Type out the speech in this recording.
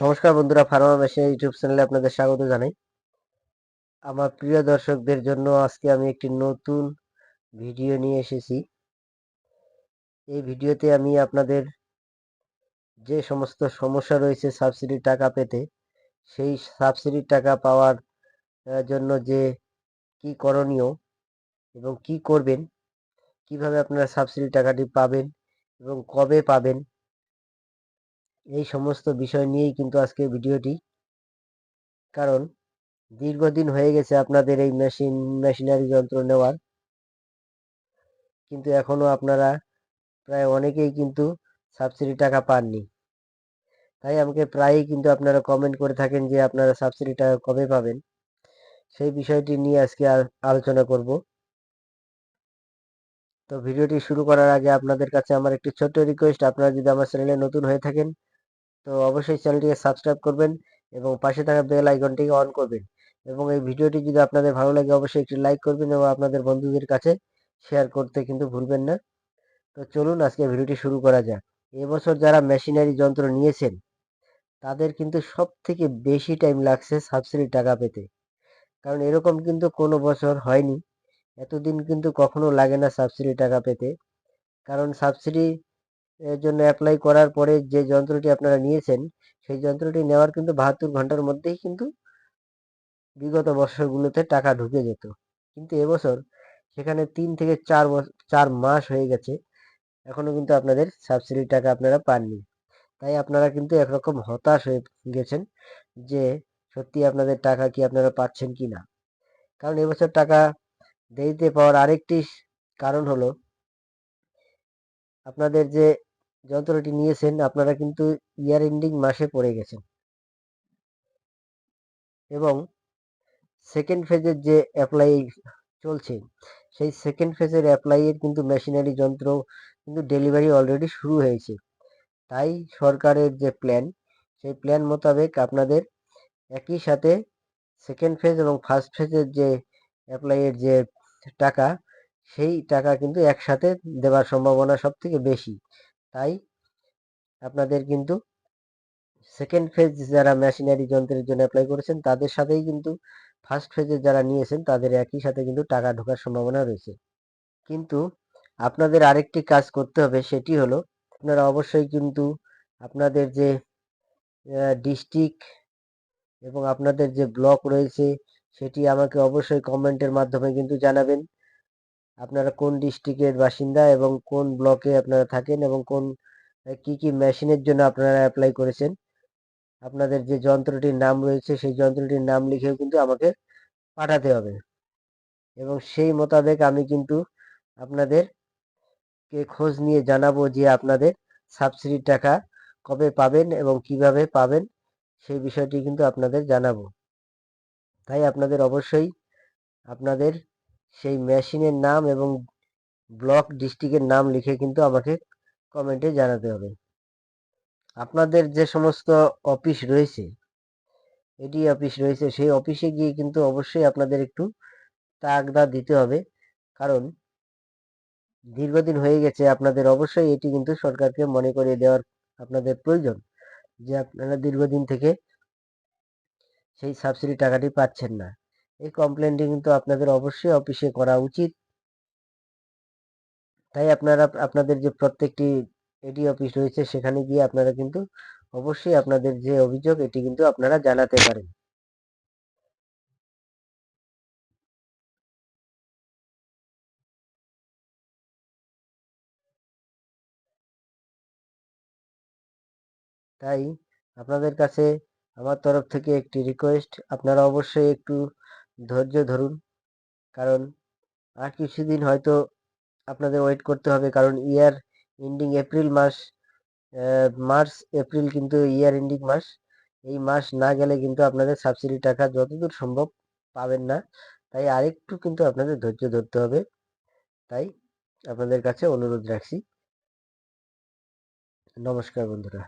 নমস্কার বন্ধুরা, Pharma machine YouTube চ্যানেলে আপনাদের স্বাগত জানাই। আমার প্রিয় দর্শকদের জন্য আজকে আমি একটি নতুন ভিডিও নিয়ে এসেছি। এই ভিডিওতে আমি আপনাদের যে সমস্ত সমস্যা রয়েছে সাবসিডির টাকা পেতে, সেই সাবসিডির টাকা পাওয়ার জন্য যে কি করণীয় এবং কি করবেন, কীভাবে আপনারা সাবসিডি টাকাটি পাবেন এবং কবে পাবেন এই সমস্ত বিষয় নিয়েই কিন্তু আজকে ভিডিওটি। কারণ দীর্ঘদিন হয়ে গেছে আপনাদের এই মেশিন, মেশিনারি যন্ত্র নেওয়ার। কিন্তু এখনও আপনারা প্রায় অনেকেই কিন্তু সাবসিডি টাকা পাননি। তাই আমাকে প্রায়ই কিন্তু আপনারা কমেন্ট করে থাকেন যে আপনারা সাবসিডি টাকা কবে পাবেন। সেই বিষয়টি নিয়ে আজকে আলোচনা করব। তো ভিডিওটি শুরু করার আগে আপনাদের কাছে আমার একটি ছোট্ট রিকোয়েস্ট আপনারা যদি আমার চ্যানেলে নতুন হয়ে থাকেন তো অবশ্যই চ্যানেলটিকে সাবস্ক্রাইব করবেন এবং পাশে থাকা বেল আইকনটিকে অন করবেন। এবং এই ভিডিওটি যদি আপনাদের ভালো লাগে, অবশ্যই একটি লাইক করবেন এবং আপনাদের বন্ধুদের কাছে শেয়ার করতে কিন্তু ভুলবেন না। তো চলুন আজকে ভিডিওটি শুরু করা যাক। এবছর যারা মেশিনারি যন্ত্র নিয়েছেন, তাদের কিন্তু সব থেকে বেশি টাইম লাগছে সাবসিডি টাকা পেতে। কারণ এরকম কিন্তু কোনো বছর হয়নি। এতদিন কিন্তু কখনো লাগে না সাবসিডি টাকা পেতে। কারণ সাবসিডি এর জন্য অ্যাপ্লাই করার পরে যে যন্ত্রটি আপনারা নিয়েছেন, সেই যন্ত্রটি নেওয়ার কিন্তু বাহাত্তর ঘণ্টার মধ্যেই কিন্তু বিগত বছরগুলোতে টাকা ঢুকে যেত। কিন্তু এবছর সেখানে তিন থেকে চার চার মাস হয়ে গেছে, এখনও কিন্তু আপনাদের সাবসিডি টাকা আপনারা পাননি। তাই আপনারা কিন্তু একরকম হতাশ হয়ে গেছেন যে সত্যি আপনাদের টাকা কি আপনারা পাচ্ছেন কি না। কারণ এবছর টাকা দেরিতে পাওয়ার আরেকটি কারণ হলো, আপনাদের যে যন্ত্রটি নিয়েছেন, আপনারা কিন্তু ইয়ার এন্ডিং মাসে পড়ে গেছেন। এবং সেকেন্ড ফেজের যে অ্যাপ্লাই চলছে, সেই সেকেন্ড ফেজের অ্যাপ্লাইয়ের কিন্তু মেশিনারি যন্ত্র কিন্তু ডেলিভারি অলরেডি শুরু হয়েছে। তাই সরকারের যে প্ল্যান সেই প্ল্যান মোতাবেক আপনাদের একই সাথে সেকেন্ড ফেজ এবং ফার্স্ট ফেজের যে অ্যাপ্লাইয়ের যে টাকা, সেই টাকা কিন্তু একসাথে দেওয়ার সম্ভাবনা সব থেকে বেশি। তাই আপনাদের কিন্তু সেকেন্ড ফেজ যারা মেশিনারি যন্ত্রের জন্য অ্যাপ্লাই করেছেন, তাদের সাথেই কিন্তু ফার্স্ট ফেজে যারা নিয়েছেন, তাদের একই সাথে কিন্তু টাকা ঢোকার সম্ভাবনা রয়েছে। কিন্তু আপনাদের আরেকটি কাজ করতে হবে, সেটি হলো আপনারা অবশ্যই কিন্তু আপনাদের যে ডিস্ট্রিক্ট এবং আপনাদের যে ব্লক রয়েছে, সেটি আমাকে অবশ্যই কমেন্টের মাধ্যমে কিন্তু জানাবেন। আপনারা কোন ডিস্ট্রিক্টের বাসিন্দা এবং কোন ব্লকে আপনারা থাকেন এবং কোন কি কি মেশিনের জন্য আপনারা অ্যাপ্লাই করেছেন? আপনাদের যে যন্ত্রটির নাম রয়েছে, সেই যন্ত্রটির নাম লিখেও কিন্তু আমাকে পাঠাতে হবে। এবং সেই মোতাবেক আমি কিন্তু আপনাদের কে খোঁজ নিয়ে জানাব যে আপনাদের সাবসিডির টাকা কবে পাবেন এবং কীভাবে পাবেন, সেই বিষয়টি কিন্তু আপনাদের জানাব। তাই আপনাদের অবশ্যই আপনাদের সেই মেশিনের নাম এবং ব্লক ডিস্ট্রিক্টের নাম লিখে কিন্তু আমাকে কমেন্টে জানাতে হবে। আপনাদের যে সমস্ত অফিস রয়েছে এডি অফিস রয়েছে, সেই অফিসে গিয়ে কিন্তু অবশ্যই আপনাদের একটু তাগদা দিতে হবে। কারণ দীর্ঘদিন হয়ে গেছে, আপনাদের অবশ্যই এটি কিন্তু সরকারকে মনে করিয়ে দেওয়ার আপনাদের প্রয়োজন যে আপনারা দীর্ঘদিন থেকে সেই সাবসিডি টাকাটি পাচ্ছেন না। এই কমপ্লেনটি কিন্তু আপনাদের অবশ্যই অফিসে করা উচিত। তাই আপনারা, আপনাদের যে প্রত্যেকটি এডি অফিস রয়েছে, সেখানে গিয়ে আপনারা কিন্তু অবশ্যই আপনাদের যে অভিযোগ, এটি কিন্তু আপনারা জানাতে পারেন। তাই আপনাদের কাছে আমার তরফ থেকে একটি রিকোয়েস্ট আপনারা অবশ্যই একটু ধৈর্য ধরুন। কারণ আর কিছুদিন হয়তো আপনাদের ওয়েট করতে হবে। কারণ ইয়ার এন্ডিং এপ্রিল মাস মার্চ এপ্রিল কিন্তু ইয়ার এন্ডিং মাস। এই মাস না গেলে কিন্তু আপনাদের সাবসিডি টাকা যতদূর সম্ভব পাবেন না। তাই আরেকটু কিন্তু আপনাদের ধৈর্য ধরতে হবে। তাই আপনাদের কাছে অনুরোধ রাখছি। নমস্কার বন্ধুরা।